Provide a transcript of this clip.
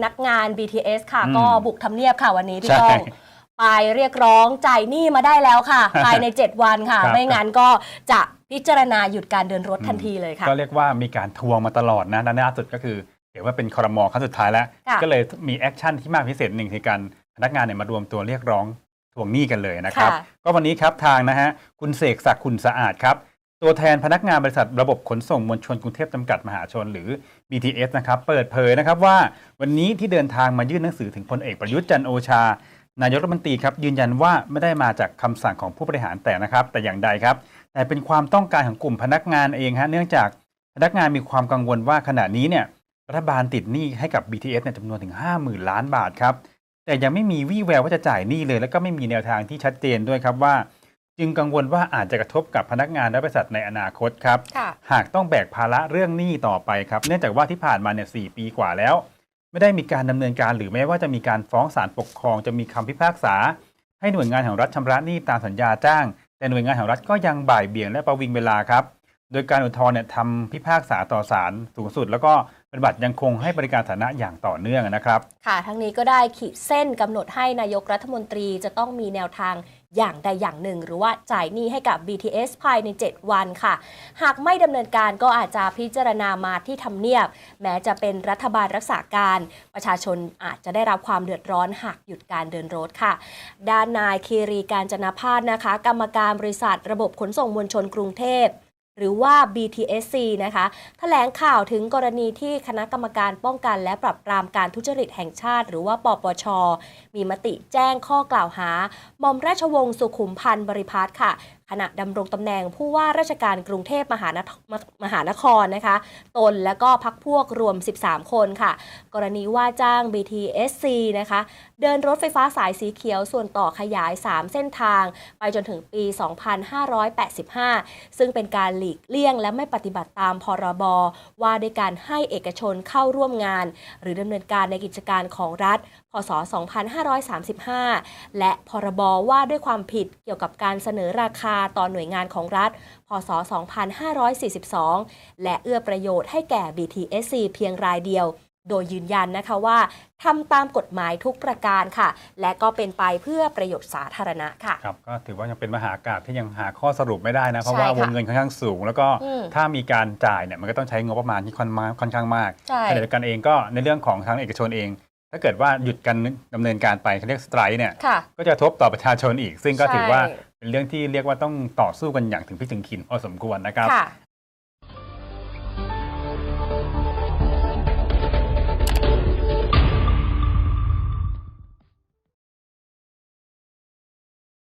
พนักงาน BTS ค่ะอืมก็บุกทำเนียบค่ะวันนี้พี่ใช่ก้องไปเรียกร้องจ่ายหนี้มาได้แล้วค่ะ ภายใน 7 วันค่ะครับไม่งั้นก็จะพิจารณาหยุดการเดินรถทันทีเลยค่ะ ก็เรียกว่ามีการทวงมาตลอดนะและล่าสุดก็คือเห็นว่าเป็นคอรมอครั้งสุดท้ายแล้วค่ะก็เลยมีแอคชั่นที่มากพิเศษหนึ่งคือการพนักงานเนี่ยมารวมตัวเรียกร้องทวงหนี้กันเลยนะครับค่ะก็วันนี้ครับทางนะฮะคุณเสกศักดิ์คุณสะอาดครับ ตัวแทนพนักงานบริษัทระบบขนส่งมวลชนกรุงเทพจำกัดมหาชนหรือ BTS นะครับเปิดเผยนะครับว่าวันนี้ที่เดินทางมายื่นหนังสือถึงพลเอกประยุทธ์จันโอชา นายกรัฐมนตรีครับยืนยันว่าไม่ได้มาจากคำสั่งของผู้บริหารแต่นะครับ แต่อย่างใดครับ แต่เป็นความต้องการของกลุ่มพนักงานเองฮะเนื่องจากพนักงานมีความกังวลว่าขณะนี้เนี่ยรัฐบาลติดหนี้ให้กับ BTS เนี่ยจำนวนถึง 50,000 ล้านบาทครับแต่ยังไม่มีวี่แววว่าจะจ่ายหนี้เลย แล้วก็ไม่มีแนวทางที่ชัดเจนด้วยครับว่า จึงกังวลว่าอาจจะกระทบกับพนักงานและบริษัทในอนาคตครับค่ะหากต้องแบกภาระเรื่องหนี้ต่อไปครับ เนื่องจากว่าที่ผ่านมาเนี่ยสปีกว่าแล้ว ไม่ได้มีการดำเนินการหรือแม้ว่าจะมีการฟ้องศาลปกครองจะมีคำพิพากษา ให้หน่วยงานของรัฐชำระหนี้ตามสัญญาจ้าง แต่หน่วยงานของรัฐก็ยังบ่ายเบี่ยงและประวิงเวลาครับ โดยการอุทธรณ์เนี่ยทำพิพากษาต่อศาลสูงสุด แล้วก็ปฏิบัติยังคงให้บริการสาธารณะอย่างต่อเนื่องนะครับ ค่ะ ทั้งนี้ก็ได้ขีดเส้นกำหนดให้นายกรัฐมนตรีจะต้องมีแนวทางอย่างใดอย่างหนึ่ง หรือว่าจ่ายหนี้ให้กับ BTS ภายใน 7 วันค่ะ หากไม่ดำเนินการก็อาจจะพิจารณามาที่ทำเนียบ แม้จะเป็นรัฐบาลรักษาการ ประชาชนอาจจะได้รับความเดือดร้อนหากหยุดการเดินรถค่ะ ด้านนายคีรีการจนาพาสนะคะ กรรมการบริษัทระบบขนส่งมวลชนกรุงเทพ หรือว่า BTSC นะคะแถลงข่าวถึงกรณีที่คณะกรรมการป้องกันและปรับปรามการทุจริตแห่งชาติ หรือว่าปปช มีมติแจ้งข้อกล่าวหาหม่อมราชวงศ์สุขุมพันธ์บริพัตรค่ะ ขณะดำรงตำแหน่งผู้ว่าราชการกรุงเทพมหานครมหานครนะคะ ตนและก็พักพวกรวม 13 คนค่ะ กรณีว่าจ้าง BTSC นะคะ เดินรถไฟฟ้าสายสีเขียวส่วนต่อขยาย 3 เส้นทาง ไปจนถึงปี 2585 ซึ่งเป็นการหลีกเลี่ยงและไม่ปฏิบัติตามพรบ ว่าด้วยการให้เอกชนเข้าร่วมงาน หรือดำเนินการในกิจการของรัฐ พศ 2535 และพรบว่าด้วยความผิดเกี่ยวกับการเสนอราคาต่อหน่วยงานของรัฐ พศ 2542 และเอื้อประโยชน์ให้แก่ BTSC เพียงรายเดียว โดยยืนยันนะคะว่าทำตามกฎหมายทุกประการค่ะ และก็เป็นไปเพื่อประโยชน์สาธารณะค่ะครับก็ถือว่ายังเป็นมหากาบที่ยังหาข้อสรุปไม่ได้นะเพราะใช่ว่าค่ะวงเงินค่อนข้างสูง แล้วก็อืมถ้ามีการจ่ายเนี่ยมันก็ต้องใช้งบประมาณที่ค่อนมากค่อนข้างมากใช่ขณะเดียวกันเองก็ในเรื่องของทางเอกชนเองถ้าเกิดว่าหยุดการดำเนินการไปเขาเรียกสไตร์เนี่ยค่ะก็จะกระทบต่อประชาชนอีก ซึ่งก็ใช่ถือว่า เป็นเรื่องที่เรียกว่าต้องต่อสู้กันอย่างถึงพิถึงขินพอสมควรนะครับ